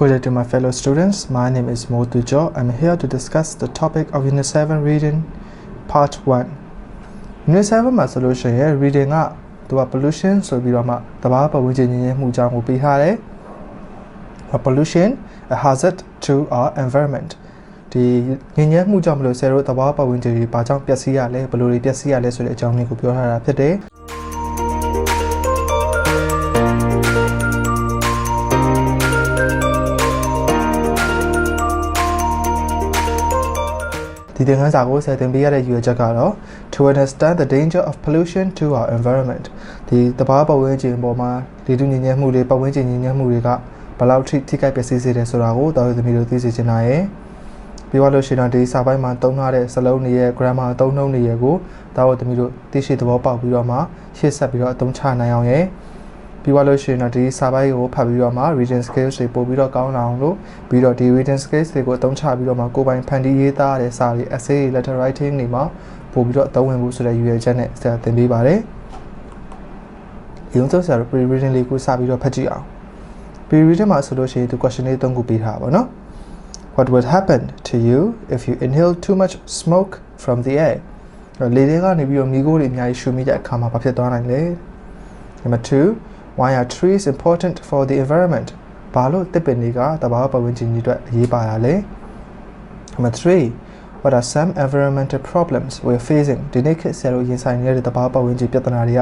Good day to my fellow students. My name is Motujo. I'm here to discuss the topic of Unit 7 reading part 1. Unit 7မှာဆိုလို့ရှိရင် reading ကသူက pollution ဆိုပြီးတော့မှတဘာပတ်ဝန်းကျင်ညစ်ညမ်းမှုအကြောင်းကိုပေးထားတယ်။ pollution a hazard to our environment ဒီညဉ့်ညမ်းမှုကြောင့်မလို့ဆယ်တို့တဘာပတ်ဝန်းကျင်တွေဘာကြောင့်ပျက်စီးရလဲဘယ်လိုတွေပျက်စီးရလဲဆိုတဲ့အကြောင်းလေးကိုပြောထားတာဖြစ်တယ်။ ဒီသင်ခန်းစာကိုဆက်သင်ပေးရတဲ့ရည်ရွယ်ချက်ကတော့ to understand the danger of pollution to our environment ဒီတဘာပတ်ဝန်းကျင်ပေါ်မှာလေထုညစ်ညမ်းမှုတွေပတ်ဝန်းကျင်ညစ်ညမ်းမှုတွေကဘယ်လောက်ထိထိခိုက်ပျက်စီးစေတယ်ဆိုတာကိုတော်ရသမီးတို့သိစေချင်တာရယ်ပြီးတော့လို့ရှိရင်ဒီစာပိုင်းမှာသုံးထားတဲ့စလုံးတွေရဲ့ grammar အသုံးနှုန်းတွေရဲ့ကိုတော်ရသမီးတို့သိရှိသဘောပေါက်ပြီးတော့မှရှေ့ဆက်ပြီးတော့အသုံးချနိုင်အောင်ရယ် ပြီးသွားလို့ရှိရင်တော့ဒီစာပိုင်းကိုဖတ်ပြီးတော့မှ reading skills တွေပို့ပြီးတော့ကောင်းလာအောင်လို့ပြီးတော့ဒီ reading skills တွေကိုအသုံးချပြီးတော့မှကိုယ်ပိုင်ဖန်တီးရေးသားတဲ့စာတွေ essay letter writing တွေမှာပို့ပြီးတော့အသုံးဝင်ဖို့ဆိုတဲ့ရည်ရွယ်ချက်နဲ့ဆရာသင်ပေးပါတယ်။ရုံးစုဆရာတို့ pre reading လေးကိုစပြီးတော့ဖတ်ကြည့်အောင်။ pre reading မှာဆိုလို့ရှိရင်ဒီ question လေးသုံးခုပေးထားပါတော့။ What would happen to you if you inhale too much smoke from the air? လေတွေကနေပြီးတော့မိခိုးတွေအများကြီးရှူမိတဲ့အခါမှာဘာဖြစ်သွားနိုင်လဲ။ Number 2 why are trees important for the environment ဘာလို့တစ်ပင်တွေကတဘာဝပတ်ဝန်းကျင်ကြီးအတွက်အရေးပါတာလဲ number 3 what are some environmental problems we're facing ဒီနေ့ခေတ်ဆရာတို့ရင်ဆိုင်နေတဲ့တဘာဝပတ်ဝန်းကျင်ပြဿနာတွေက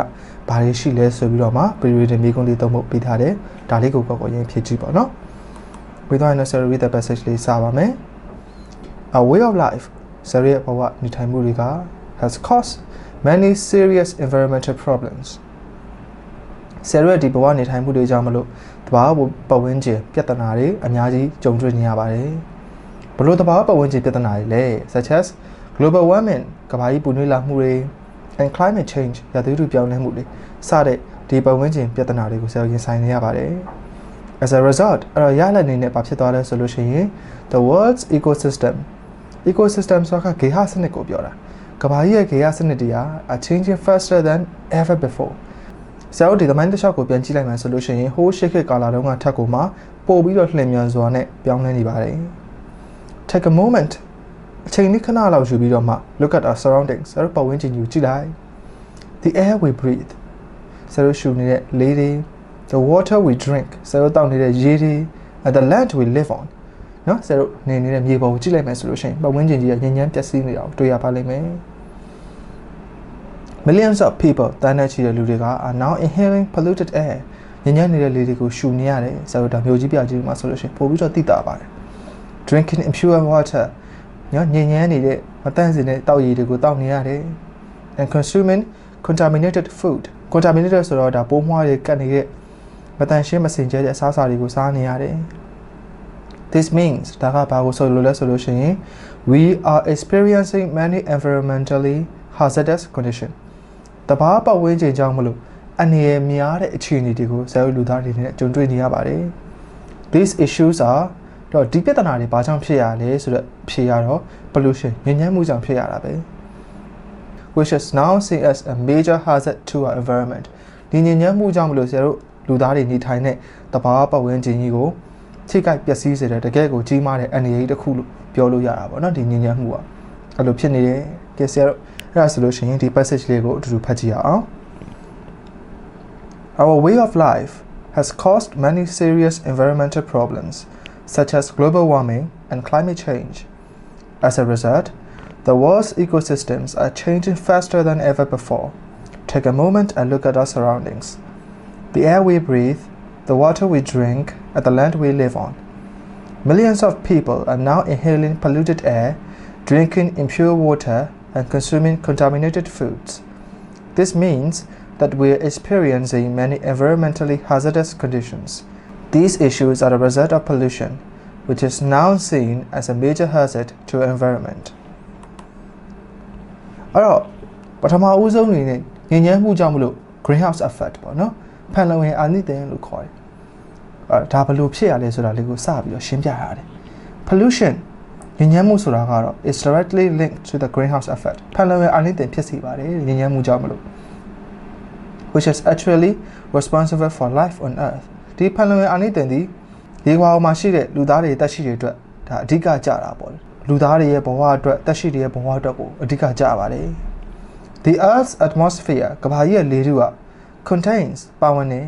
ဘာတွေရှိလဲဆိုပြီးတော့မှ pre-reading မိကုန်းလေးသုံးဖို့ပေးထားတယ်ဒါလေးကိုကောက်ကောက်ရင်ဖြည့်ကြည့်ပါနော်ပြီးတော့ necessary read the passage လေးစပါမယ် a way of life ဆရာရဲ့ဘဝနေထိုင်မှုတွေက has caused many serious environmental problems ဆယ်ရက်ဒီဘဝနေထိုင်မှုတွေကြောင့်မလို့တဘာဝပတ်ဝန်းကျင်ပြဿနာတွေအများကြီးကြုံတွေ့နေရပါတယ်ဘလို့တဘာဝပတ်ဝန်းကျင်ပြဿနာတွေလဲ such as global warming ကမ္ဘာကြီးပူနွေးလာမှုတွေ and climate change ရာသီဥတုပြောင်းလဲမှုတွေစတဲ့ဒီပတ်ဝန်းကျင်ပြဿနာတွေကိုဆယ်ရင်ဆိုင်နေရပါတယ် as a result အဲ့တော့ရလဒ်အနေနဲ့ဘာဖြစ်သွားလဲဆိုလို့ရှိရင် the world's ecosystem ecosystem ဆိုတာကဂေဟစနစ်ကိုပြောတာကမ္ဘာကြီးရဲ့ဂေဟစနစ်တွေက are changing faster than ever before ဆရာတို့ဒီသမိုင်းတစ်လျှောက်ကိုပြန်ကြည့်လိုက်မှဆိုလို့ရှိရင်ဟိုးရှစ်ခေတ်ကာလတုန်းကထက်ကိုမှပို့ပြီးတော့လှည့်မြန်စွာနဲ့ပြောင်းလဲနေပါတယ် Take a moment အချိန်လေးခဏလောက်ယူပြီးတော့မှ look at our surroundings ဆရာတို့ပတ်ဝန်းကျင်ကိုကြည့်လိုက် The air we breathe ဆရာတို့ရှူနေတဲ့လေတွေ The water we drink ဆရာတို့တောက်နေတဲ့ရေတွေ and the land we live on နော်ဆရာတို့နေနေတဲ့မြေပေါ်ကိုကြည့်လိုက်မှဆိုလို့ရှိရင်ပတ်ဝန်းကျင်ကြီးကညဉ့်ညမ်းပျက်စီးနေတာကိုတွေ့ရပါလိမ့်မယ် millions of people တန်းတဲ့ချီတဲ့လူတွေက are now inhaling polluted air ညဉ့်ညမ်းနေတဲ့လေတွေကိုရှူနေရတယ်ဆိုတော့ဒါမျိုးကြီးပြကြီးမှာဆိုလို့ရှိရင်ပို့ပြီးတော့သိတာပါတယ် drinking impure water ညညဉ့်ညမ်းနေတဲ့မတန့်စင်တဲ့တောက်ရည်တွေကိုတောက်နေရတယ် and consuming contaminated food contaminated ဆိုတော့ဒါပိုးမွှားတွေကတ်နေတဲ့မတန်ရှင်းမစင်ကြတဲ့အစားအစာတွေကိုစားနေရတယ် This means ဒါကဘာကိုဆိုလို့လဲဆိုလို့ရှိရင် we are experiencing many environmentally hazardous condition တဘာပတ်ဝန်းကျင်ကြောင့်မလို့အနေရများတဲ့အခြေအနေတွေကိုဇာတ်လူသားတွေနဲ့ကြုံတွေ့နေရပါတယ် These issues are တော့ဒီပြဿနာတွေဘာကြောင့်ဖြစ်ရလဲဆိုတော့ဖြေရတော့ pollution ညဉ့်ညမ်းမှုကြောင့်ဖြစ်ရတာပဲ which is now seen as a major hazard to our environment ဒီညဉ့်ညမ်းမှုကြောင့်မလို့ဆရာတို့လူသားတွေနေထိုင်တဲ့တဘာပတ်ဝန်းကျင်ကြီးကိုထိခိုက်ပျက်စီးစေတဲ့တကယ်ကိုကြီးမားတဲ့အနေအထားတစ်ခုလို့ပြောလို့ရတာပေါ့နော်ဒီညဉ့်ညမ်းမှုကအဲ့လိုဖြစ်နေတယ်ကဲဆရာတို့ အဲ့ဒါဆိုလို့ရှိရင်ဒီ passage လေးကိုအတူတူဖတ်ကြည့်အောင် Our way of life has caused many serious environmental problems such as global warming and climate change. As a result, the world's ecosystems are changing faster than ever before. Take a moment and look at our surroundings. The air we breathe, the water we drink, and the land we live on. Millions of people are now inhaling polluted air, drinking impure water, and consuming contaminated foods. This means that we are experiencing many environmentally hazardous conditions. These issues are a result of pollution, which is now seen as a major hazard to our environment. အဲ့တော့ပထမဦးဆုံးအနေနဲ့ညဉ့်ညမ်းမှုကြောင့်မလို့ greenhouse effect ပေါ့နော်ဖန်လုံရင်အာနိသင်လို့ခေါ်တယ်အဲဒါဘယ်လိုဖြစ်ရလဲဆိုတာလေးကိုစပြီးတော့ရှင်းပြရတယ် pollution ညဉ့်ညမ်းမှုဆိုတာကတော့ is directly linked to the greenhouse effect ဖန်လုံရင်အာနိသင်ဖြစ်စေပါတယ်ညဉ့်ညမ်းမှုကြောင့်မလို့ which is actually responsible for life on earth ဒီဖန်လုံရင်အာနိသင်ဒီရေခွာအောင်မှာရှိတဲ့လူသားတွေတက်ရှိတွေအတွက်ဒါအဓိကကြတာပေါ့လေလူသားတွေရဲ့ဘဝအတွက်တက်ရှိတွေရဲ့ဘဝအတွက်ကိုအဓိကကြပါတယ် The Earth's atmosphere ကမ္ဘာကြီးရဲ့လေထုက contains ပါဝင်နေ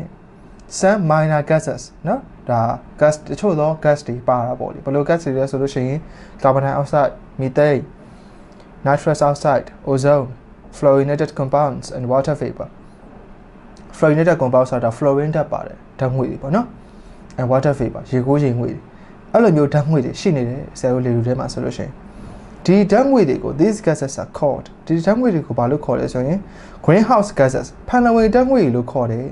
some minor gases နော် ဒါ gas တချို့သော gas တွေပါတာပေါ့လေဘယ်လို gas တွေလဲဆိုလို့ရှိရင် carbon dioxide methane nitrous oxide ozone fluorinated compounds and water vapor fluorinated compounds ဆိုတာ fluorine တက်ပါတယ်ဓာတ်ငွေတွေပေါ့နော် and water vapor ရေကိုးရေငွေတွေအဲ့လိုမျိုးဓာတ်ငွေတွေရှိနေတယ်ဆယ်ရိုလေလူထဲမှာဆိုလို့ရှိရင်ဒီဓာတ်ငွေတွေကို these gases are called ဒီဓာတ်ငွေတွေကိုဘာလို့ခေါ်လဲဆိုရင် greenhouse gases ဖန်လုံအိမ်ဓာတ်ငွေတွေလို့ခေါ်တယ်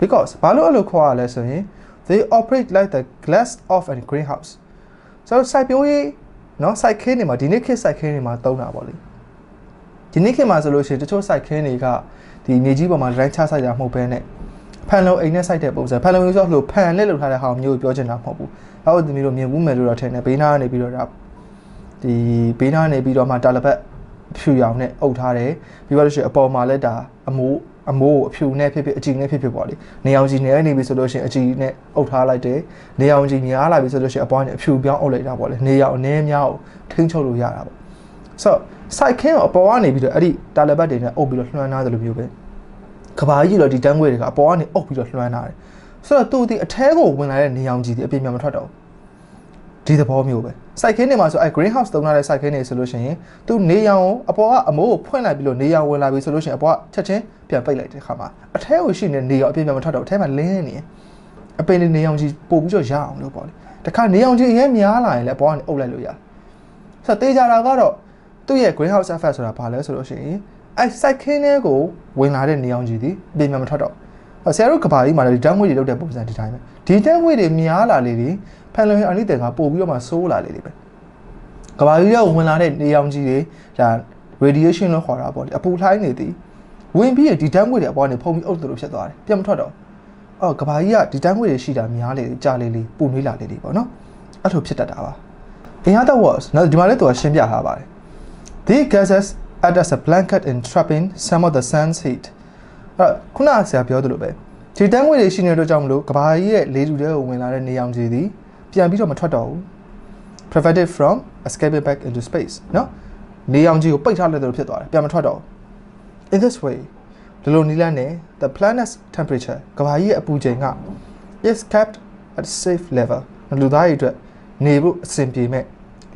because ဘာလို့အဲ့လိုခေါ်ရလဲဆိုရင် they operate like the glass of a greenhouse ဆိုတော့စိုက်ပျိုးရေးเนาะစိုက်ခင်းတွေမှာဒီနေ့ခေတ်စိုက်ခင်းတွေမှာတုံးတာပေါ့လေဒီနေ့ခေတ်မှာဆိုလို့ရှိရင်တချို့စိုက်ခင်းတွေကဒီမြေကြီးပေါ်မှာလိုင်းချစိုက်တာမဟုတ်ဘဲနဲ့ဖန်လုံအိမ်နဲ့စိုက်တဲ့ပုံစံဖန်လုံအိမ်ဆိုလို့ဖန်နဲ့လုပ်ထားတဲ့ဟာမျိုးကိုပြောချင်တာမဟုတ်ဘူး။အဲ့တော့ဒီမျိုးမြင်ဘူးမယ်လို့တော့ထင်တယ်ဘေးနားကနေပြီးတော့ဒါဒီဘေးနားနေပြီးတော့မှတာလပတ်ဖြူရောင်နဲ့အုပ်ထားတယ်ပြီးတော့လို့ရှိရင်အပေါ်မှာလည်းဒါအမိုး အမိုးကိုအဖြူနဲ့ဖြစ်ဖြစ်အကြည်နဲ့ဖြစ်ဖြစ်ပေါ့လေနေအောင်ကြီးနေနေပြီဆိုလို့ရှိရင်အကြည်နဲ့အုပ်ထားလိုက်တယ်နေအောင်ကြီးများလာပြီဆိုလို့ရှိရင်အပေါ်ကနေအဖြူပြောင်းအုပ်လိုက်တာပေါ့လေနေရောင်အနေများကိုထိန်းချုပ်လို့ရတာပေါ့ဆိုတော့စိုက်ခင်းကိုအပေါ်ကနေပြီးတော့အဲ့ဒီတာလပတ်တွေနဲ့အုပ်ပြီးတော့လွှမ်းနာတယ်လို့မျိုးပဲကဘာကြီးတော့ဒီတန်းငွေတွေကအပေါ်ကနေအုပ်ပြီးတော့လွှမ်းနာတယ်ဆိုတော့သူဒီအထဲကိုဝင်လာတဲ့နေအောင်ကြီးဒီအပြင်ပြန်မထွက်တော့ဘူး ဒီသဘောမျိုးပဲစိုက်ခင်းနေမှာဆိုအဲ greenhouse သုံးထားတဲ့စိုက်ခင်းနေဆိုလို့ရှိရင်သူနေရောင်အပေါ်ကအမိုးကိုဖွင့်လိုက်ပြီးလို့နေရောင်ဝင်လာပြီဆိုလို့ရှိရင်အပေါ်ကချက်ချင်းပြန်ပိတ်လိုက်တဲ့ခါမှာအထဲကိုရှိနေနေရောင်အပြင်ပြန်မထွက်တော့အထဲမှာလင်းနေတယ်အပင်နေရောင်ကြီးပို့ပြီးတော့ရအောင်လို့ပေါ့လေတခါနေရောင်ကြီးအရင်များလာရင်လည်းအပေါ်ကနေအုပ်လိုက်လို့ရဆိုတော့တေးကြတာကတော့သူ့ရဲ့ greenhouse effect ဆိုတာဘာလဲဆိုလို့ရှိရင်အဲစိုက်ခင်းထဲကိုဝင်လာတဲ့နေရောင်ကြီးဒီအပြင်ပြန်မထွက်တော့ ဆရာတို့ကဘာကြီးမှာလည်းဒီတန်းငွေတွေလောက်တဲ့ပုံစံဒီတိုင်းပဲဒီတန်းငွေတွေများလာလေဒီဖန်လုံရင်အနိတန်ကပို့ပြီးတော့မှဆိုးလာလေဒီပဲကဘာကြီးရောက်ဝင်လာတဲ့နေရောင်ကြီးတွေဒါ radiation လို့ခေါ်တာပေါ့လေအပူလှိုင်းနေသည်ဝင်ပြီးဒီတန်းငွေတွေအပေါ်ကနေဖုံပြီးအုပ်တယ်လို့ဖြစ်သွားတယ်ပြန်မထွက်တော့အော်ကဘာကြီးကဒီတန်းငွေတွေရှိတာများလေကြာလေလေပူနွေးလာလေလေပေါ့နော်အဲ့လိုဖြစ်တတ်တာပါ In other words နော်ဒီမှာလည်းသူကရှင်းပြထားပါတယ် These gases act as a blanket in trapping some of the sun's heat အဲ့ခုနကဆရာပြောသလိုပဲဒီတန်းငွေတွေရှိနေတဲ့အတွက်ကြောင့်မလို့ကဘာကြီးရဲ့လေထုတွေကိုဝင်လာတဲ့နေရောင်ခြည်သည်ပြန်ပြီးတော့မထွက်တော့ဘူး prevented from escaping back into space နော်နေရောင်ခြည်ကိုပိတ်ထားလိုက်တယ်လို့ဖြစ်သွားတယ်ပြန်မထွက်တော့ in this way ဒီလိုနည်းလမ်းနဲ့ the planet's temperature ကဘာကြီးရဲ့အပူချိန်က is kept at safe level လူသားတွေအတွက်နေဖို့အဆင်ပြေမဲ့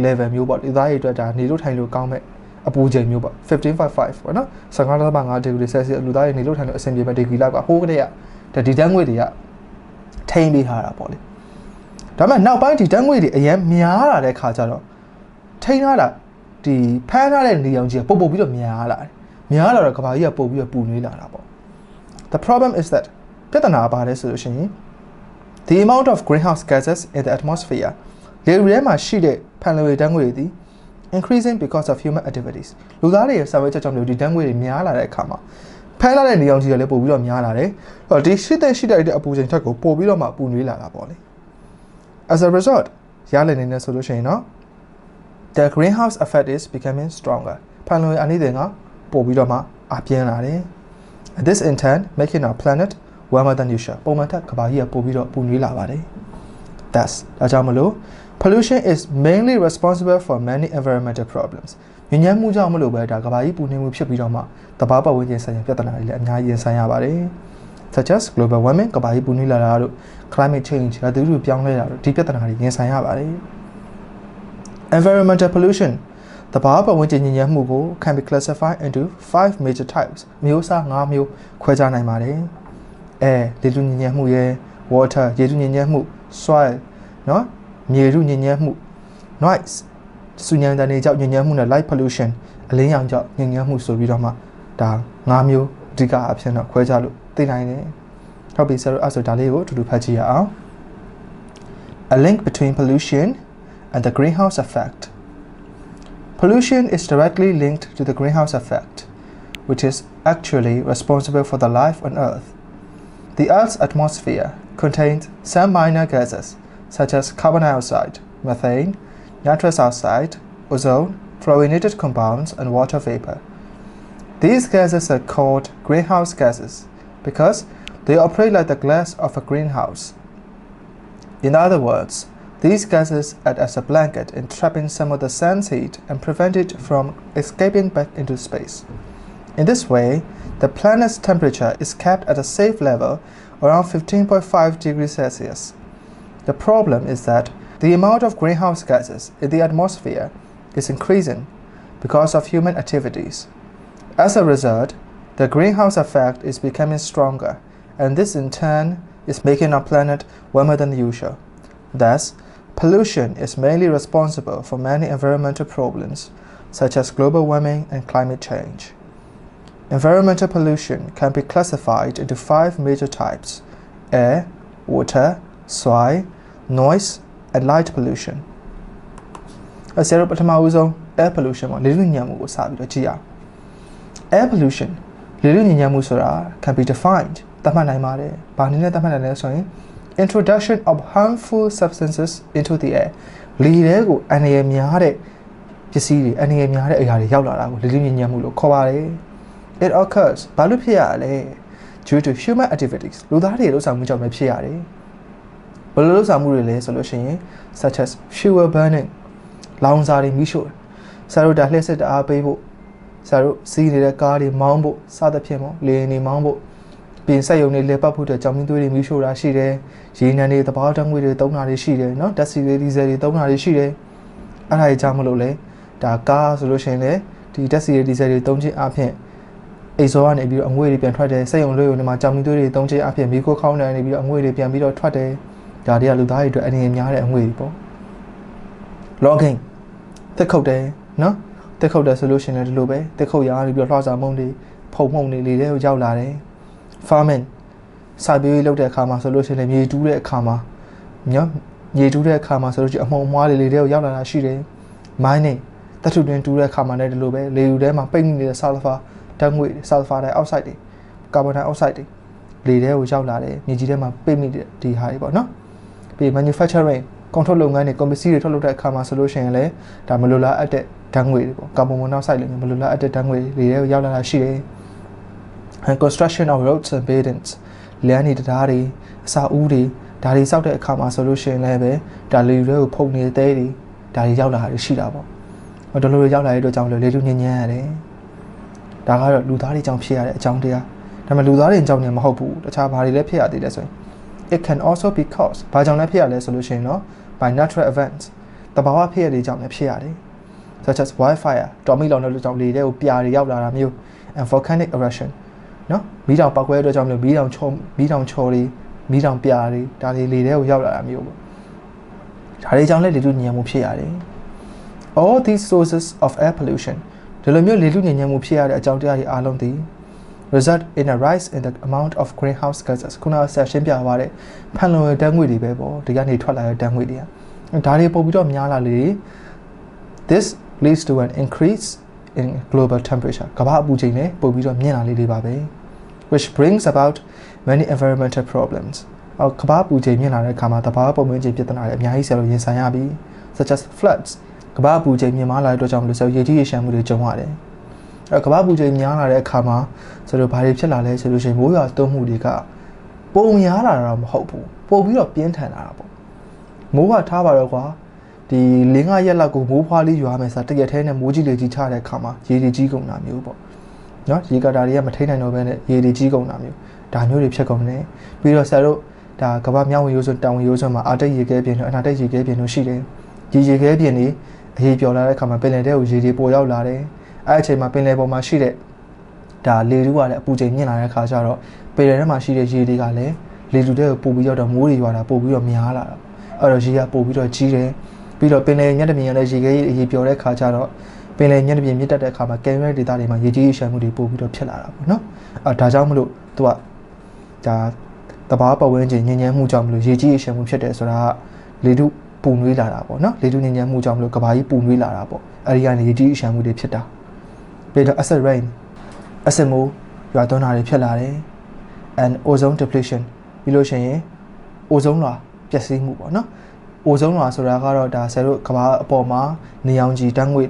level မျိုးပေါ့လူသားတွေအတွက်ဒါနေလို့ထိုင်လို့ကောင်းမဲ့ အပူချိန်မျိုးပေါ့15.5ပေါ့နော်15.5 degree celsius လူသားတွေနေလို့ထိုင်လို့အဆင်ပြေမဲ့ degree လောက်ကဟိုးကတည်းကဒါဒီတန်းငွေတွေကထိန်းပေးထားတာပေါ့လေဒါပေမဲ့နောက်ပိုင်းဒီတန်းငွေတွေအရင်များလာတဲ့ခါကျတော့ထိန်းထားတာဒီဖမ်းထားတဲ့နေအောင်ကြီးပုတ်ပုတ်ပြီးတော့များလာတယ်များလာတော့ကဘာကြီးကပုတ်ပြီးတော့ပူနွေးလာတာပေါ့ the problem is that ပြဿနာပါလဲဆိုလို့ရှိရင် the amount of greenhouse gases in the atmosphere လေထဲမှာရှိတဲ့ဖန်လုံရတန်းငွေတွေသည် increasing because of human activities လူသားတွေရဲ့ဆောင်ရွက်ချက်ကြောင့်ဒီတန်းငွေတွေများလာတဲ့အခါမှာဖမ်းလာတဲ့နေအောင်ကြီးကလည်းပို့ပြီးတော့များလာတယ်။အဲ့တော့ဒီရှိတဲ့ရှိတဲ့အပူချိန်ထက်ကိုပို့ပြီးတော့မှပူနွေးလာတာပေါ့လေ။ As a result ရလည်နေနေဆိုလို့ရှိရင်တော့ the greenhouse effect is becoming stronger ဖန်လုံရအနည်းတင်ကပို့ပြီးတော့မှအပြင်းလာတယ်။ This in turn making our planet warmer than usual ပုံမှန်ထက်ကဘာကြီးကပို့ပြီးတော့ပူနွေးလာပါတယ်။ Thus ဒါကြောင့်မလို့ pollution is mainly responsible for many environmental problems ညဉ့်ညမ်းမှုကြောင့်မလို့ပဲဒါကဘာကြီးပူနေမှုဖြစ်ပြီးတော့မှတဘာပတ်ဝန်းကျင်ဆိုင်ရာပြဿနာတွေလည်းအများကြီးရင်ဆိုင်ရပါတယ် such as global warming ကဘာကြီးပူနေလာတာတို့ climate change ရာသီဥတုပြောင်းလဲတာတို့ဒီပြဿနာတွေရင်ဆိုင်ရပါတယ် environmental pollution တဘာပတ်ဝန်းကျင်ညဉ့်ညမ်းမှုကို can be classified into 5 major types မျိုးအစား5မျိုးခွဲခြားနိုင်ပါတယ်အဲလေထုညဉ့်ညမ်းမှုရဲ့ water ရေထုညဉ့်ညမ်းမှု soil နော် မြေထုညဉ့်ညမ်းမှု noise စူညံတန်တွေကြောင့်ညဉ့်ညမ်းမှုနဲ့ light pollution အလင်းရောင်ကြောင့်ညဉ့်ညမ်းမှုဆိုပြီးတော့မှဒါ၅မျိုးအဓိကအဖြစ်တော့ခွဲခြားလို့သိနိုင်တယ်ဟုတ်ပြီဆရာတို့အဲ့ဆိုဒါလေးကိုအတူတူဖတ်ကြည့်ရအောင် A link between pollution and the greenhouse effect Pollution is directly linked to the greenhouse effect which is actually responsible for the life on earth The earth's atmosphere contains some minor gases such as carbon dioxide, methane, nitrous oxide, ozone, fluorinated compounds, and water vapor. These gases are called greenhouse gases because they operate like the glass of a greenhouse. In other words, these gases act as a blanket in trapping some of the sun's heat and prevent it from escaping back into space. In this way, the planet's temperature is kept at a safe level around 15.5 degrees Celsius. The problem is that the amount of greenhouse gases in the atmosphere is increasing because of human activities. As a result, the greenhouse effect is becoming stronger, and this in turn is making our planet warmer than usual. Thus, pollution is mainly responsible for many environmental problems, such as global warming and climate change. Environmental pollution can be classified into five major types air, water, soil, noise, and light pollution. အဲဆရာတို့ပထမဦးဆုံး air pollution ပေါ့လေလူညံမှုကိုစပြီးတော့ကြည့်ရအောင် air pollution လေလူညံမှုဆိုတာ can be defined သတ်မှတ်နိုင်ပါတယ်။ဘာနည်းနဲ့သတ်မှတ်နိုင်လဲဆိုရင် introduction of harmful substances into the air လေထဲကိုအန္တရာယ်များတဲ့ပစ္စည်းတွေအန္တရာယ်များတဲ့အရာတွေရောက်လာတာကိုလေလူညံမှုလို့ခေါ်ပါတယ်။ it occurs ဘာလို့ဖြစ်ရလဲ due to human activities လူသားတွေလှုပ်ဆောင်မှုကြောင့်ပဲဖြစ်ရတယ်။ ဘယ်လိုလုပ်ဆောင်မှုတွေလဲဆိုလို့ရှိရင် such as fuel burning လောင်စာတွေမိရှို့ဆရာတို့ဒါလှည့်စစ်တအားပေးဖို့ဆရာတို့စီးနေတဲ့ကားတွေမောင်းဖို့စသဖြင့်ပေါ့လေယာဉ်တွေမောင်းဖို့ပြင်ဆက်ယုံတွေလဲပတ်ဖို့အတွက်ကြောင်မင်းသွေးတွေမိရှို့တာရှိတယ်ရေနံတွေတဘာတငွေတွေတုံးတာတွေရှိတယ်နော်ဓာတ်ဆီတွေဒီဇယ်တွေတုံးတာတွေရှိတယ်အဲ့ဒါကြီးကြောင့်မလို့လဲဒါကားဆိုလို့ရှိရင်လေဒီဓာတ်ဆီတွေဒီဇယ်တွေတုံးခြင်းအပြင်အိတ်စောကနေပြီးတော့အငွေတွေပြန်ထွက်တယ်ဆက်ယုံလို့ယုံတွေမှာကြောင်မင်းသွေးတွေတုံးခြင်းအပြင်မိခိုးခေါင်းတွေနေပြီးတော့အငွေတွေပြန်ပြီးတော့ထွက်တယ် ဒါတွေကလူသားတွေအတွက်အနေနဲ့များတဲ့အငွေတွေပေါ့ logging တက်ခုတ်တယ်နော်တက်ခုတ်တယ်ဆိုလို့ရှိရင်လည်းဒီလိုပဲတက်ခုတ်ရာပြီးတော့လှော်စာမုံတွေဖုံမှုန်တွေလေတဲ့ကိုရောက်လာတယ် farming စိုက်ပျိုးရေးလုပ်တဲ့အခါမှာဆိုလို့ရှိရင်လည်းမြေတူးတဲ့အခါမှာနော်မြေတူးတဲ့အခါမှာဆိုလို့ရှိရင်အမှုံအမွားတွေလေတဲ့ကိုရောက်လာတာရှိတယ် mining တထုတွင်တူးတဲ့အခါမှာလည်းဒီလိုပဲလေယူထဲမှာပိတ်နေတဲ့ sulfur ဓာတ်ငွေ sulfur dioxide တွေ carbon dioxide တွေလေထဲကိုရောက်လာတယ်မြေကြီးထဲမှာပိတ်မိတဲ့ဒီဟာတွေပေါ့နော် ပြီး manufacturing ကွန်ထရိုးလုပ်ငန်းတွေ competency တွေထုတ်လုပ်တဲ့အခါမှာဆိုလို့ရှိရင်လည်းဒါမလိုလားအပ်တဲ့ဓာတ်ငွေတွေပေါ့ကာဗွန်မိုနောက်ဆိုက်တွေမလိုလားအပ်တဲ့ဓာတ်ငွေတွေတွေရောက်လာတာရှိတယ် and construction of roads and buildings လမ်းတွေတရားတွေအစာအုပ်တွေဒါတွေစောက်တဲ့အခါမှာဆိုလို့ရှိရင်လည်းပဲဒါလေတွေကိုဖုန်နေတဲ့တွေဒါတွေရောက်လာတာရှိတာပေါ့ဟောဒီလိုတွေရောက်လာတဲ့အတွက်ကြောင့်လေလူညဉ့်ညံ့ရတယ်ဒါကတော့လူသားတွေကြောင့်ဖြစ်ရတဲ့အကြောင်းတရားဒါပေမဲ့လူသားတွေကြောင့်လည်းမဟုတ်ဘူးတခြားဘာတွေလည်းဖြစ်ရသေးလဲဆိုရင် it can also be caused ဘာကြောင့်လဲဖြစ်ရလဲဆိုလို့ရှိရင်တော့ by natural events တဘာဝဖြစ်ရတဲ့ကြောင့်လည်းဖြစ်ရတယ် such as wildfire တော်မီလောင်တဲ့ကြောင့်လေတဲ့ကိုပြာတွေရောက်လာတာမျိုး and volcanic eruption နော်မီးတောင်ပောက်ကွဲတဲ့အတွက်ကြောင့်မျိုးမီးတောင်ချုံမီးတောင်ချော်တွေမီးတောင်ပြာတွေဒါတွေလေတဲ့ကိုရောက်လာတာမျိုးပေါ့ဒါတွေကြောင့်လည်းလေထုညံမှုဖြစ်ရတယ် all these sources of air pollution ဒီလိုမျိုးလေထုညံ့မှုဖြစ်ရတဲ့အကြောင်းတရားတွေအားလုံးသည် result in a rise in the amount of greenhouse gases ခုနကဆက်ရှင်းပြပါတဲ့ဖန်လုံရဲ့ဓာတ်ငွေတွေပဲပေါ့ဒီကနေထွက်လာတဲ့ဓာတ်ငွေတွေကဒါတွေပို့ပြီးတော့များလာလေ this leads to an increase in global temperature ကမ္ဘာအပူချိန်နဲ့ပို့ပြီးတော့မြင့်လာလေတွေပါပဲ which brings about many environmental problems အော်ကမ္ဘာအပူချိန်မြင့်လာတဲ့အခါမှာတဘာပုံမှန်ချိန်ပြဿနာတွေအများကြီးဆရာတို့ရင်ဆိုင်ရပြီ such as floods ကမ္ဘာအပူချိန်မြင့်မားလာတဲ့အတွက်ကြောင့်မလို့ဆိုရေကြီးရေရှမ်းမှုတွေကြုံရတယ် အဲကမ္ဘာပူချိန်များလာတဲ့အခါမှာဆိုတော့ဘာတွေဖြစ်လာလဲဆိုလို့ရှိရင်မိုးရွာသွန်းမှုတွေကပုံများလာတာတော့မဟုတ်ဘူးပို့ပြီးတော့ပြင်းထန်လာတာပေါ့မိုးကထားပါတော့ကွာဒီလင်းကရက်လောက်ကိုမိုးဖွားလေးရွာမယ်ဆိုတရက်ထဲနဲ့မိုးကြီးလေကြီးချတဲ့အခါမှာရေတွေကြီးကုန်တာမျိုးပေါ့နော်ရေကတာတွေကမထိနိုင်တော့ဘဲနဲ့ရေတွေကြီးကုန်တာမျိုးဒါမျိုးတွေဖြစ်ကုန်တယ်ပြီးတော့ဆရာတို့ဒါကဘာမြောင်းဝင်ရိုးစွန်းတောင်ဝင်ရိုးစွန်းမှာအာတိတ်ရေခဲပြင်တို့အနာတိတ်ရေခဲပြင်တို့ရှိတယ်ဒီရေခဲပြင်တွေအရေးပြော်လာတဲ့အခါမှာပင်လယ်ထဲကိုရေတွေပေါ်ရောက်လာတယ် အဲ့အချိန်မှာပင်လယ်ပေါ်မှာရှိတဲ့ဒါလေတူးကလည်းအပူချိန်မြင့်လာတဲ့ခါကျတော့ပင်လယ်ထဲမှာရှိတဲ့ရေတွေကလည်းလေတူတဲ့ကိုပို့ပြီးတော့မိုးတွေရွာတာပို့ပြီးတော့များလာတာအဲ့တော့ရေကပို့ပြီးတော့ကြီးတယ်ပြီးတော့ပင်လယ်ညက်တမြင်ရတဲ့ရေခဲရေပျော်တဲ့ခါကျတော့ပင်လယ်ညက်တမြင်မြင့်တက်တဲ့ခါမှာကင်ရဲဒေတာတွေမှာရေကြီးရေရှမ်းမှုတွေပို့ပြီးတော့ဖြစ်လာတာပေါ့နော်အဲ့ဒါကြောင့်မလို့သူကဒါတဘာပတ်ဝန်းကျင်ညဉ့်ညမ်းမှုကြောင့်မလို့ရေကြီးရေရှမ်းမှုဖြစ်တယ်ဆိုတာကလေတူပူနွေးလာတာပေါ့နော်လေတူညဉ့်ညမ်းမှုကြောင့်မလို့ကဘာကြီးပူနွေးလာတာပေါ့အဲဒီကနေရေကြီးရေရှမ်းမှုတွေဖြစ်တာ ပြီးတော့ acid rain acid မိုးရွာသွန်းတာတွေဖြစ်လာတယ် and ozone depletion ပြီးလို့ရှိရင် ozone လွှာပျက်စီးမှုပေါ့နော် ozone လွှာဆိုတာကတော့ဒါဆယ်တို့ကဘာအပေါ်မှာနေအောင်ကြီးတန်းငွေ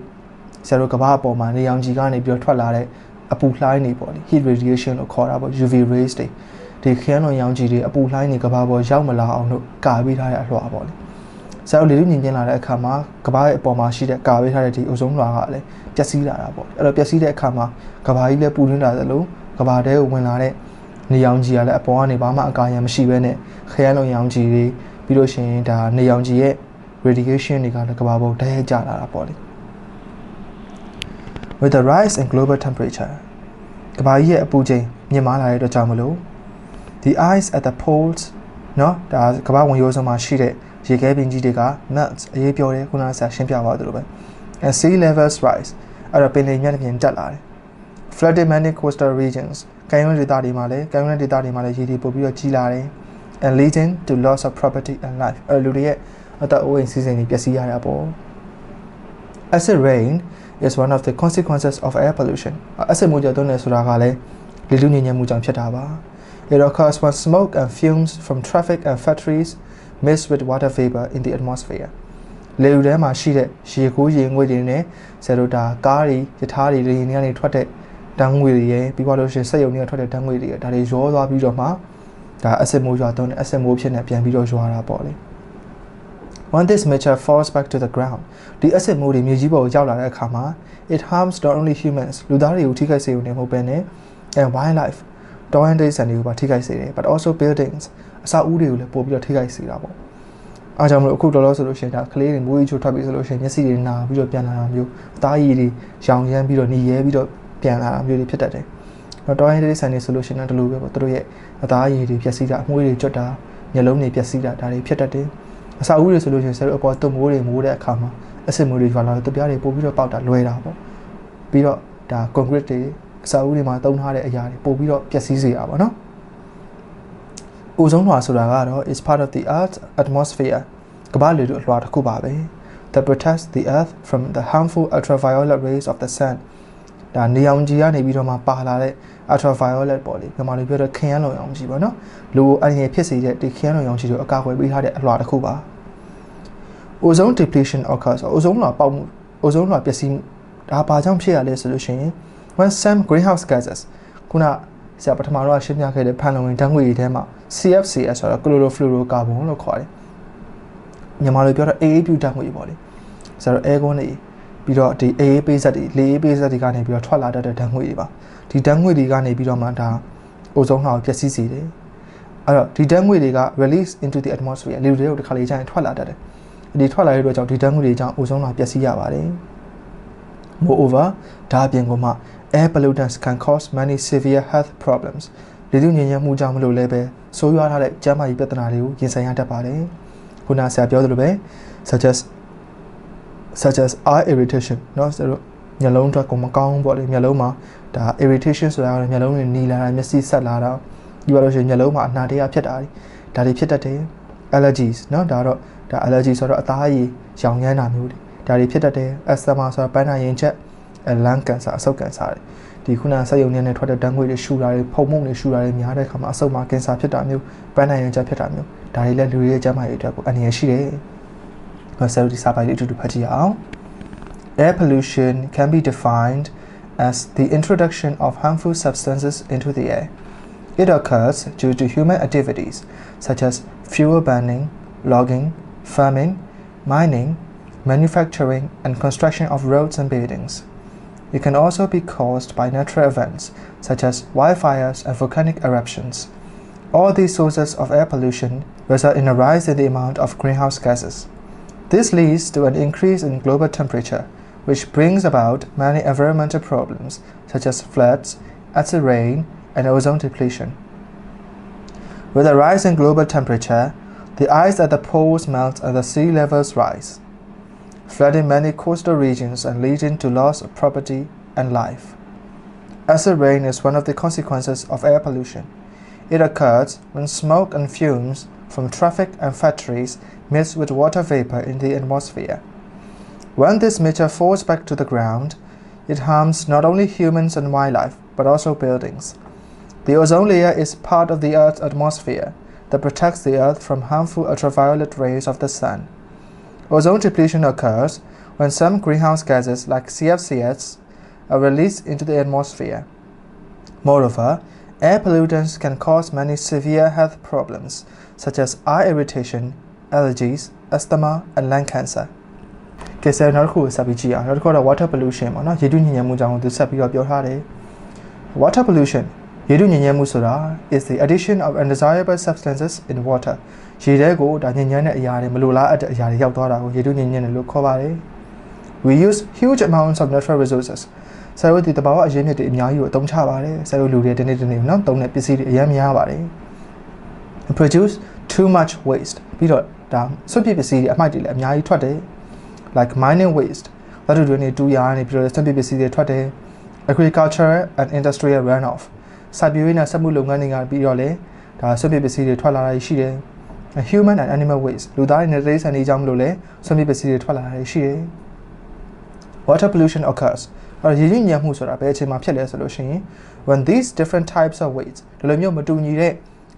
ဆယ်တို့ကဘာအပေါ်မှာနေအောင်ကြီးကနေပြီးတော့ထွက်လာတဲ့အပူလှိုင်းတွေပေါ့လေ heat radiation လို့ခေါ်တာပေါ့ UV rays တွေဒီခရမ်းလွန်ရောင်ခြည်တွေအပူလှိုင်းတွေကဘာပေါ်ရောက်မလာအောင်လို့ကာပေးထားတဲ့အလွှာပေါ့လေ ဆရာတို့လေလူမြင်ကျင်လာတဲ့အခါမှာကဘာရဲ့အပေါ်မှာရှိတဲ့ကာပေးထားတဲ့ဒီအိုဇုံလွှာကလည်းပျက်စီးလာတာပေါ့အဲ့တော့ပျက်စီးတဲ့အခါမှာကဘာကြီးလည်းပူရင်းလာသလိုကဘာတဲကိုဝင်လာတဲ့နေရောင်ခြည်ကလည်းအပေါ်ကနေဘာမှအကာအရံမရှိဘဲနဲ့ခရမ်းလွန်ရောင်ခြည်တွေပြီးလို့ရှိရင်ဒါနေရောင်ခြည်ရဲ့ radiation တွေကလည်းကဘာပေါ်တိုက်ရိုက်ကျလာတာပေါ့လေ with the rise in global temperature ကမ္ဘာကြီးရဲ့အပူချိန်မြင့်မားလာတဲ့အတွက်ကြောင့်မလို့ the ice at the poles เนาะဒါကမ္ဘာဝင်ရိုးစွန်းမှာရှိတဲ့ ရေခဲပင်ကြီးတွေက melt အရေးပြောတယ်ခုနကဆက်ရှင်းပြသွားသလိုပဲ and sea levels rise အဲ့တော့ပင်လယ်မြင့်ပြင်တက်လာတယ် flooded many coastal regions ကမ်းရိုးဒေသတွေမှာလည်းကမ်းရိုးဒေသတွေမှာလည်းရေတွေပို့ပြီးတော့ကြီးလာတယ် and leading to loss of property and life အဲ့လူတွေရဲ့အသက်အိုးအိမ်စီးစိမ်တွေပျက်စီးရတာပေါ့ acid rain is one of the consequences of air pollution အဆက်မှုကြသွန်းနေဆိုတာကလည်းလေလူညဉ့်ညံ့မှုကြောင့်ဖြစ်တာပါ it occurs when smoke and fumes from traffic and factories mix with water vapor in the atmosphere လေလူထဲမှာရှိတဲ့ရေကူးရေငွေ့တွေနဲ့ဆယ်တို့ဒါကားတွေရထားတွေလေယာဉ်တွေကနေထွက်တဲ့တန်းငွေတွေရဲ့ပြီးတော့လို့ရှိရင်စက်ရုံတွေကထွက်တဲ့တန်းငွေတွေဒါတွေရောသွားပြီးတော့မှဒါအဆက်မိုးရွာသွန်းတဲ့အဆက်မိုးဖြစ်နေပြန်ပြီးတော့ရွာတာပေါ့လေ when this meteor falls back to the ground ဒီ acid မိုးတွေမြေကြီးပေါ်ကိုရောက်လာတဲ့အခါမှာ it harms not only humans လူသားတွေကိုထိခိုက်စေုံနဲ့မဟုတ်ဘဲနဲ့ and wildlife တောင်းရန်ဒေးဆန်တွေကိုပါထိခိုက်စေတယ် but also buildings အဆောက်အဦတွေကိုလည်းပို့ပြီးတော့ထိခိုက်စေတာပေါ့အားကြောင့်မလို့အခုတော်တော်ဆိုလို့ရှိရင်ဒါကလေးတွေမိုးကြီးချိုးထွက်ပြီးဆိုလို့ရှိရင်မျက်စိတွေနာပြီးတော့ပြန်လာတာမျိုးအသားရည်တွေရောင်ရမ်းပြီးတော့หนีရဲပြီးတော့ပြန်လာတာမျိုးတွေဖြစ်တတ်တယ်တော့တောင်းရန်ဒေးဆန်တွေဆိုလို့ရှိရင်တော့ဒီလိုပဲပေါ့သူတို့ရဲ့အသားရည်တွေပျက်စီးတာအမွှေးတွေကျွတ်တာမျက်လုံးတွေပျက်စီးတာဒါတွေဖြစ်တတ်တယ်အစာအုပ်တွေဆိုလို့ရှိရင်ဆရာတို့အပေါ်တုံမိုးတွေမိုးတဲ့အခါမှာအဆစ်မိုးတွေရွာလာတော့တပြားတွေပို့ပြီးတော့ပေါက်တာလွယ်တာပေါ့ပြီးတော့ဒါ concrete တွေအစာအုပ်တွေမှာတုံးထားတဲ့အရာတွေပို့ပြီးတော့ပျက်စီးစေတာပေါ့နော် အိုဇုံလွှာဆိုတာကတော့ is part of the earth atmosphere ကမ္ဘာလေထုအလွှာတစ်ခုပါပဲ that protects the earth from the harmful ultraviolet rays of the sun ဒါနေအောင်ကြီးကနေပြီးတော့မှပါလာတဲ့ ultraviolet ပေါ့လေမြန်မာလိုပြောတော့ခရမ်းလွန်ရောင်ကြီးပေါ့နော်လူကိုအန္တရာယ်ဖြစ်စေတဲ့ဒီခရမ်းလွန်ရောင်ကြီးကိုအကာအကွယ်ပေးထားတဲ့အလွှာတစ်ခုပါ ozone depletion occurs ozone လွှာပေါက်မှု ozone လွှာပျက်စီးမှုဒါဘာကြောင့်ဖြစ်ရလဲဆိုလို့ရှိရင် when some greenhouse gases ခုန ဆရာပထမတော့ရှင်းပြခဲ့တဲ့ဖန်လုံဝင်ဓာတ်ငွေတွေထဲမှာ CFCs ဆိုတော့ chlorofluorocarbon လို့ခေါ်တယ်မြန်မာလိုပြောတော့ AA ပြုဓာတ်ငွေပေါ့လေဆိုတော့ air ကွန်းတွေပြီးတော့ဒီ AA ပေးဆက်တွေလေအေးပေးဆက်တွေကနေပြီးတော့ထွက်လာတတ်တဲ့ဓာတ်ငွေတွေပါဒီဓာတ်ငွေတွေကနေပြီးတော့မှဒါအိုဇုံလှောင်ပျက်စီးစေတယ်အဲ့တော့ဒီဓာတ်ငွေတွေက release into the atmosphere လေတွေကိုတစ်ခါလေကျရင်ထွက်လာတတ်တယ်ဒီထွက်လာတဲ့အတွက်ကြောင့်ဒီဓာတ်ငွေတွေကြောင့်အိုဇုံလှောင်ပျက်စီးရပါတယ် moreover ဒါအပြင်ကမှ air pollutants can cause many severe health problems လေထုညဉ့်ညံ့မှုကြောင့်မလို့လည်းပဲဆိုးရွားထားတဲ့ကျန်းမာရေးပြဿနာတွေကိုရင်ဆိုင်ရတတ်ပါတယ်ခုနဆရာပြောသလိုပဲ such as such as eye irritation เนาะဆိုတော့မျက်လုံးအတွက်ကမကောင်းပေါ့လေမျက်လုံးမှာဒါ irritation ဆိုတာကမျက်လုံးတွေနီလာတာမျက်စိဆက်လာတာပြီးတော့ရှင်မျက်လုံးမှာအနှာတရားဖြစ်တာဒါတွေဖြစ်တတ်တယ် allergies เนาะဒါတော့ဒါ allergy ဆိုတော့အသားရည်ရောင်ရမ်းတာမျိုးတွေဒါတွေဖြစ်တတ်တယ် asthma ဆိုတာပန်းနာရင်ချက် lung cancer အဆုတ်ကင်ဆာတွေဒီခုနဆက်ယုံနေနဲ့ထွက်တဲ့ဓာတ်ငွေတွေရှူတာတွေဖုံမှုတွေရှူတာတွေများတဲ့အခါမှာအဆုတ်မှာကင်ဆာဖြစ်တာမျိုးပန်းနာရင်ချက်ဖြစ်တာမျိုးဒါတွေလည်းလူတွေရဲ့ကျန်းမာရေးအတွက်ကိုအန္တရာယ်ရှိတယ်ဆယ်ရီစာပိုင်လေးအတူတူဖတ်ကြည့်အောင် Air pollution can be defined as the introduction of harmful substances into the air. It occurs due to human activities such as fuel burning, logging, farming, mining, manufacturing, and construction of roads and buildings. It can also be caused by natural events such as wildfires and volcanic eruptions. All these sources of air pollution result in a rise in the amount of greenhouse gases. This leads to an increase in global temperature, which brings about many environmental problems such as floods, acid rain, and ozone depletion. With a rise in global temperature, the ice at the poles melts and the sea levels rise, flooding many coastal regions and leading to loss of property and life. Acid rain is one of the consequences of air pollution. It occurs when smoke and fumes from traffic and factories mix with water vapor in the atmosphere. When this meteor falls back to the ground, it harms not only humans and wildlife, but also buildings. The ozone layer is part of the Earth's atmosphere that protects the Earth from harmful ultraviolet rays of the sun. Ozone depletion occurs when some greenhouse gases like CFCs are released into the atmosphere. Moreover, Air pollutants can cause many severe health problems such as eye irritation, allergies, asthma, and lung cancer. ကဲဆယ်နောက်တစ်ခုကိုဆက်ပြီးကြည့်အောင်နောက်တစ်ခုကတော့ water pollution ပေါ့နော်ရေထုညစ်ညမ်းမှုကြောင့်သူဆက်ပြီးတော့ပြောထားတယ် water pollution ရေထုညစ်ညမ်းမှုဆိုတာ is the addition of undesirable substances in water ရေထဲကိုဒါညစ်ညမ်းတဲ့အရာတွေမလိုလားအပ်တဲ့အရာတွေရောက်သွားတာကိုရေထုညစ်ညမ်းတယ်လို့ခေါ်ပါတယ် we use huge amounts of natural resources ဆရာတို့ဒီတဘာဝအရင်းမြစ်တွေအများကြီးကိုအသုံးချပါတယ်ဆရာတို့လူတွေတနေ့တနေ့နော်သုံးတဲ့ပစ္စည်းတွေအများများပါတယ် produce too much waste ပြီးတော့ဒါစွန့်ပစ်ပစ္စည်းတွေအမှိုက်တွေလည်းအများကြီးထွက်တယ် like mining waste သတ္တုတွေနဲ့တူရာနေပြီးတော့စွန့်ပစ်ပစ္စည်းတွေထွက်တယ် agriculture and industrial runoff စိုက်ပျိုးရေးနဲ့စက်မှုလုပ်ငန်းတွေကပြီးတော့လေဒါစွန့်ပစ်ပစ္စည်းတွေထွက်လာတာရှိတယ် human and animal waste လူသားတွေနဲ့တိရစ္ဆာန်တွေကြောင့်မလို့လဲစွန့်ပစ်ပစ္စည်းတွေထွက်လာတာရှိတယ် water pollution occurs အဲ့ရေကြီးညံမှုဆိုတာဘယ်အချိန်မှာဖြစ်လဲဆိုလို့ရှိရင် when these different types of waste ဒီလိုမျိုးမတူညီတဲ့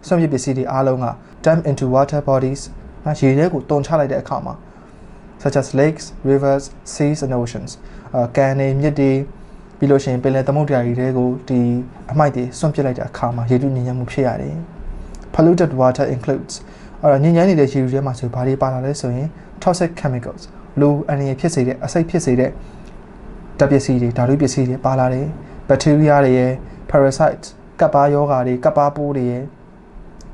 စွန့်ပစ်ပစ္စည်းတွေအားလုံးက dump into water bodies နော်ရေထဲကိုတုံချလိုက်တဲ့အခါမှာ such as lakes, rivers, seas and oceans အကန်တွေမြစ်တွေပြီးလို့ရှိရင်ပင်လယ်သမုဒ္ဒရာတွေထဲကိုဒီအမိုက်တွေစွန့်ပစ်လိုက်တဲ့အခါမှာရေထုညစ်ညမ်းမှုဖြစ်ရတယ် polluted water includes အဲ့တော့ညစ်ညမ်းနေတဲ့ရေတွေထဲမှာဆိုဘာတွေပါလာလဲဆိုရင် toxic chemicals လူအနေနဲ့ဖြစ်စေတဲ့အဆိပ်ဖြစ်စေတဲ့ဓာတ်ပစ္စည်းတွေဓာတုပစ္စည်းတွေပါလာတယ်ဘက်တီးရီးယားတွေရဲ့ parasites ကပ်ပါယောဂါတွေကပ်ပါပိုးတွေရဲ့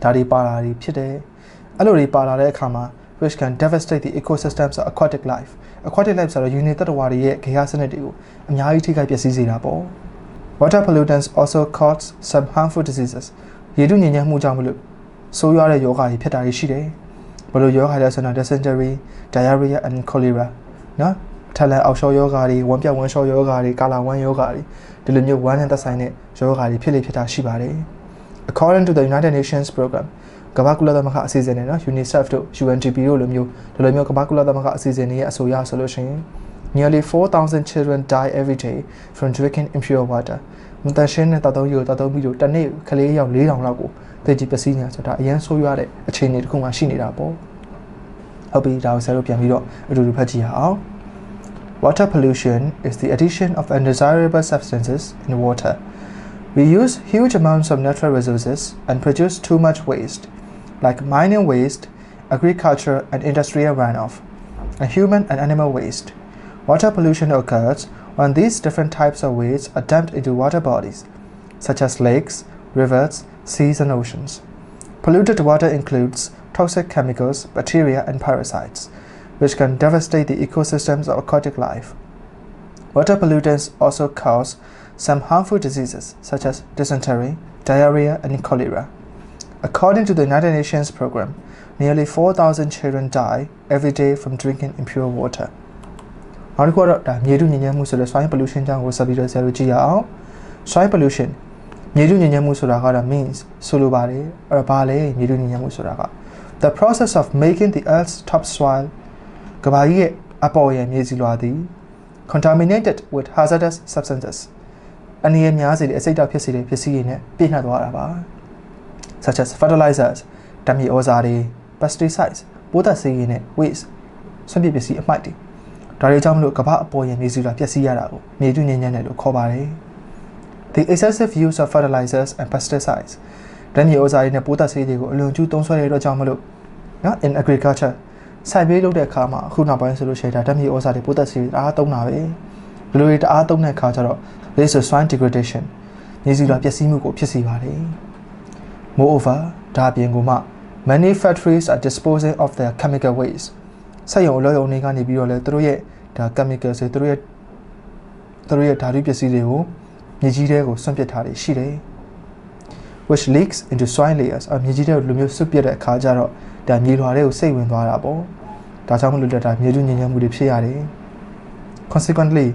ဒါတွေပါလာတွေဖြစ်တယ်အဲ့လိုတွေပါလာတဲ့အခါမှာ which can devastate the ecosystems of aquatic life aquatic life ဆိုတော့ unit တတဝါတွေရဲ့ဂေဟစနစ်တွေကိုအများကြီးထိခိုက်ပျက်စီးစေတာပေါ့ water pollutants also cause some harmful diseases ရေထုညစ်ညမ်းမှုကြောင့်မလို့ ဆိုးရွားတဲ့ယောဂါတွေဖြစ်တာတွေရှိတယ်ဘယ်လိုယောဂါလဲဆိုတော့ dysentery diarrhea and cholera နော်ထက်လန်အောက်ရှောယောဂါတွေဝမ်းပြောက်ဝမ်းရှောယောဂါတွေကာလာဝမ်းယောဂါတွေဒီလိုမျိုးဝမ်းနဲ့သက်ဆိုင်တဲ့ယောဂါတွေဖြစ်လေဖြစ်တာရှိပါတယ် according to the United Nations program ကမ္ဘာကုလသမဂ္ဂအစီအစဉ်နဲ့နော် UNICEF တို့ UNDP တို့လိုမျိုးဒီလိုမျိုးကမ္ဘာကုလသမဂ္ဂအစီအစဉ်တွေရဲ့အဆိုအရဆိုလို့ရှိရင် nearly 4000 children die every day from drinking impure water မတန်ရှင်းတဲ့တောက်သုံးရေကိုတောက်သုံးပြီးတော့တနေ့ကလေးရောက်4000လောက်ကိုသိကြည့်ပစီနေတာဆိုတာအရန်ဆိုးရွားတဲ့အခြေအနေတစ်ခုမှရှိနေတာပေါ့ဟုတ်ပြီဒါကိုဆရာတို့ပြန်ပြီးတော့အတူတူဖတ်ကြည့်ရအောင် Water pollution is the addition of undesirable substances in water. We use huge amounts of natural resources and produce too much waste, like mining waste, agriculture and industrial runoff, and human and animal waste. Water pollution occurs when these different types of waste are dumped into water bodies, such as lakes, rivers, seas, and oceans. Polluted water includes toxic chemicals, bacteria, and parasites, which can devastate the ecosystems of aquatic life. Water pollutants also cause some harmful diseases such as dysentery, diarrhea, and cholera. According to the United Nations program, nearly 4,000 children die every day from drinking impure water. နောက်တစ်ခုကတော့ဒါမြေထုညစ်ညမ်းမှုဆိုတဲ့ soil pollution ကြောင့်ကိုဆက်ပြီးတော့ဆရာတို့ကြည့်ရအောင် soil pollution မြေထုညစ်ညမ်းမှုဆိုတာကတော့ means ဆိုလိုပါတယ်အဲ့တော့ဘာလဲမြေထုညစ်ညမ်းမှုဆိုတာက the process of making the earth's topsoil ကဘာကြီးရဲ့အပေါ်ရဲ့မြေစီလွှာသည် contaminated with hazardous substances အနေနဲ့များစေတဲ့အစိတ်တောက်ဖြစ်စေတဲ့ပစ္စည်းတွေနဲ့ပြည့်နှက်သွားတာပါ such as fertilizers ဓာတ်မြေဩဇာတွေ pesticides ပိုးသတ်ဆေးရည်နဲ့ waste ဆွန့်ပစ်ပစ္စည်းအမှိုက်တွေ ဒါတွေကြောင့်မလို့ကမ္ဘာအပေါ်ရဲ့မြေစီလွှာပျက်စီးရတာကိုမြေတူညဉ့်ညံ့တယ်လို့ခေါ်ပါတယ် The excessive use of fertilizers and pesticides ဓာတ်မြေဩဇာတွေနဲ့ပိုးသတ်ဆေးတွေကိုအလွန်ကျူးသုံးစွဲတဲ့အတွက်ကြောင့်မလို့နော် in agriculture စိုက်ပျိုးလုပ်တဲ့အခါမှာအခုနောက်ပိုင်းဆိုလို့ရှိရင်ဒါဓာတ်မြေဩဇာတွေပိုးသတ်ဆေးတွေအားသုံးတာပဲဘယ်လိုတွေတအားသုံးတဲ့အခါကျတော့ this is soil degradation မြေစီလွှာပျက်စီးမှုကိုဖြစ်စေပါတယ် moreover ဒါအပြင်ကမှ many factories are disposing of their chemical waste စက်ရုံအလုပ်ရုံတွေကနေပြီးတော့လဲသူတို့ရဲ့ဒါ chemical ဆိုသူတို့ရဲ့သူတို့ရဲ့ဓာတုပစ္စည်းတွေကိုမြေကြီးထဲကိုဆွန့်ပစ်ထားတယ်ရှိတယ် which leaks into soil layers အမြေကြီးထဲကိုလူမျိုးဆွတ်ပစ်တဲ့အခါကျတော့ဒါမြေလွှာတွေကိုစိတ်ဝင်သွားတာပေါ့ဒါကြောင့်မလို့လက်ဒါမြေထုညဉ့်ညံ့မှုတွေဖြစ်ရတယ် consequently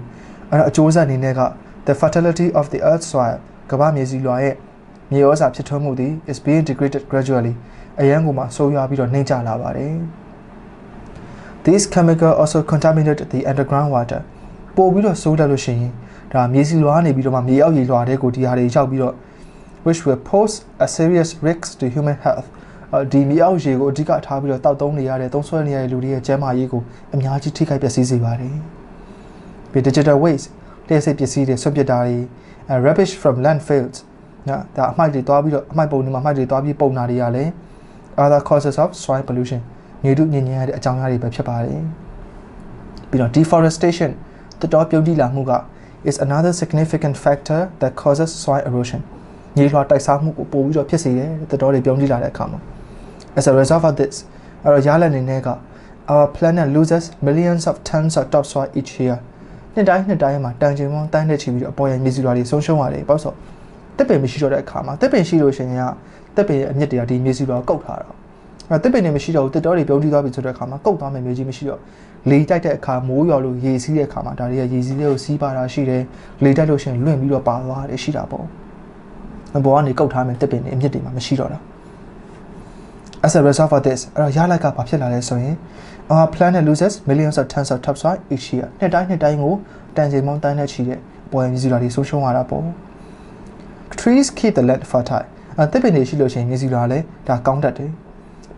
အဲ့တော့အကျိုးဆက်အနေနဲ့က the fertility of the earth soil ကမ္ဘာမြေစီလွှာရဲ့မြေဩဇာဖြစ်ထွန်းမှုသည် is being degraded gradually အရန်ကိုမှဆိုးရွားပြီးတော့နှိမ့်ကျလာပါတယ် These chemical also contaminate the underground water ပို့ပြီးတော့ဆိုးတယ်လို့ရှိရင်ဒါမြေစီလွှာကနေပြီးတော့မှမြေအောက်ရေလွှာတွေကိုဒီဟာတွေရောက်ပြီးတော့ which will pose a serious risk to human health ဒီမြေအောက်ရေကိုအဓိကထားပြီးတော့တောက်သုံးနေရတဲ့သုံးဆွဲနေရတဲ့လူတွေရဲ့ကျန်းမာရေးကိုအများကြီးထိခိုက်ပျက်စီးစေပါတယ်။ပြီး digital waste တဲ့စိတ်ပစ္စည်းတွေဆွန့်ပစ်တာတွေ rubbish from landfills နော်ဒါအမှိုက်တွေတွားပြီးတော့အမှိုက်ပုံတွေမှာအမှိုက်တွေတွားပြီးပုံနာတွေကလည်း other causes of soil pollution မြေတုညဉ့်ညံ့ရတဲ့အကြောင်းအရာတွေပဲဖြစ်ပါတယ်ပြီးတော့ deforestation တတော်ပြုတ်တိလာမှုက is another significant factor that causes soil erosion မြေလွှာတိုက်စားမှုကိုပိုပြီးတော့ဖြစ်စေတယ်တတော်တွေပြုံးတိလာတဲ့အခါမှာ as a result of this အဲ့တော့ရလဒ်အနေနဲ့က our planet loses millions of tons of topsoil each year နှစ်တိုင်းနှစ်တိုင်းမှာတန်ချိန်ပေါင်းတန်းတဲ့ချီပြီးတော့အပေါ်ရမြေစုလွှာတွေဆုံးရှုံးရတယ်ပေါ့ဆိုတက်ပင်မရှိတော့တဲ့အခါမှာတက်ပင်ရှိလို့ရှိရင်ကတက်ပင်ရဲ့အမြင့်တွေကဒီမြေစုလွှာကိုကုတ်ထားတာ အဲ့တက်ပင်တွေမရှိတော့ဘူးတက်တော်တွေပြုံးတိသွားပြီဆိုတဲ့အခါမှာကုတ်သွားမယ်မြေကြီးမရှိတော့လေတိုက်တဲ့အခါမိုးရွာလို့ရေစီးတဲ့အခါမှာဒါတွေကရေစီးလေးကိုစီးပါတာရှိတယ်လေတိုက်လို့ရှိရင်လွင့်ပြီးတော့ပါသွားတယ်ရှိတာပေါ့ဘောကနေကုတ်ထားမယ်တက်ပင်တွေအမြင့်တွေမှာမရှိတော့တာ as a result of this အဲ့တော့ရလက်ကဘာဖြစ်လာလဲဆိုရင် our planet loses millions of tons of topsoil each year နှစ်တိုင်းနှစ်တိုင်းကိုတန်ချိန်ပေါင်းတန်းနဲ့ချီတဲ့ပေါ်ရမြေစုလွှာတွေဆုံးရှုံးရတာပေါ့ trees keep the land fertile အဲ့တစ်ပင်တွေရှိလို့ရှိရင်မြေစုလွှာလည်းဒါကောင်းတတ်တယ်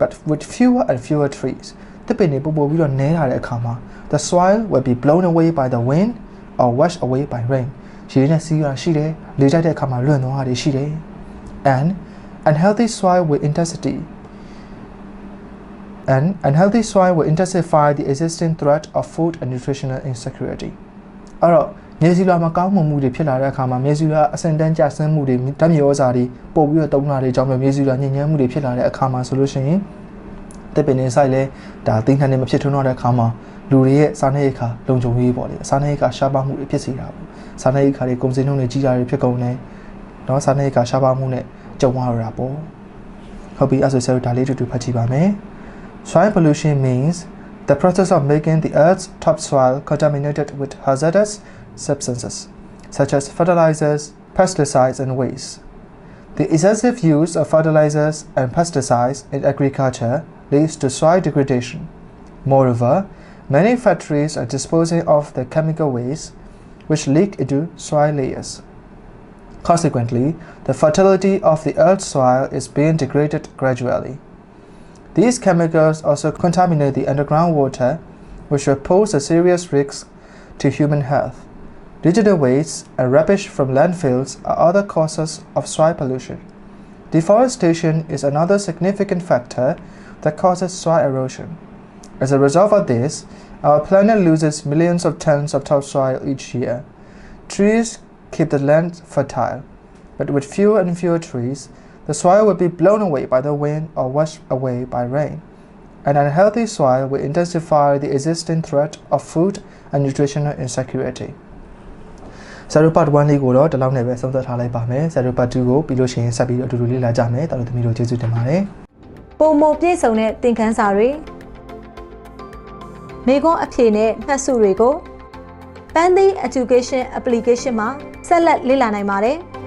but with fewer and fewer trees တစ်ပင်တွေပို့ပို့ပြီးတော့နည်းလာတဲ့အခါမှာ the soil will be blown away by the wind or washed away by rain ရေနဲ့စီးရရှိတယ်လေတိုက်တဲ့အခါမှာလွင့်သွားတာရှိတယ် and unhealthy soil with intensity and unhealthy soil will intensify the existing threat of food and nutritional insecurity အဲ့တော့ မျက်စိလွှာမှာကောင်းမွန်မှုတွေဖြစ်လာတဲ့အခါမှာမျက်စိလွှာအဆင့်တန်းကျဆင်းမှုတွေဓာတ်မြေဩဇာတွေပို့ပြီးတော့တုံးလာတဲ့အကြောင်းမျိုးမျက်စိလွှာညဉ့်ညမ်းမှုတွေဖြစ်လာတဲ့အခါမှာဆိုလို့ရှိရင်တက်ပင်နေဆိုင်လဲဒါသိနှံနေမဖြစ်ထွန်းတော့တဲ့အခါမှာလူတွေရဲ့စားနေရခါလုံခြုံရေးပေါ့လေစားနေရခါရှားပါမှုတွေဖြစ်စေတာပေါ့စားနေရခါတွေကုန်စည်နှုန်းတွေကြီးတာတွေဖြစ်ကုန်တယ်နော်စားနေရခါရှားပါမှုနဲ့ကြုံရတာပေါ့ဟုတ်ပြီအဲ့ဆိုဆရာဒါလေးတူတူဖတ်ကြည့်ပါမယ် soil pollution means the process of making the earth's topsoil contaminated with hazardous substances, such as fertilizers, pesticides, and waste. The excessive use of fertilizers and pesticides in agriculture leads to soil degradation. Moreover, many factories are disposing of the chemical waste, which leak into soil layers. Consequently, the fertility of the Earth's soil is being degraded gradually. These chemicals also contaminate the underground water, which will pose a serious risk to human health. Digital waste and rubbish from landfills are other causes of soil pollution. Deforestation is another significant factor that causes soil erosion. As a result of this, our planet loses millions of tons of topsoil each year. Trees keep the land fertile, but with fewer and fewer trees, the soil will be blown away by the wind or washed away by rain. An unhealthy soil will intensify the existing threat of food and nutritional insecurity. ဆရာတို့ part 1လေးကိုတော့ဒီလောက်နဲ့ပဲဆုံးသက်ထားလိုက်ပါမယ်ဆရာတို့ part 2ကိုပြီးလို့ရှိရင်ဆက်ပြီးတော့အတူတူလေ့လာကြမယ်တော်တော်သမီးတို့ကျေးဇူးတင်ပါတယ်ပုံမပြည့်စုံတဲ့သင်ခန်းစာတွေမိခွန်းအဖြေနဲ့မှတ်စုတွေကို Pandy Education Application မှာဆက်လက်လေ့လာနိုင်ပါတယ်။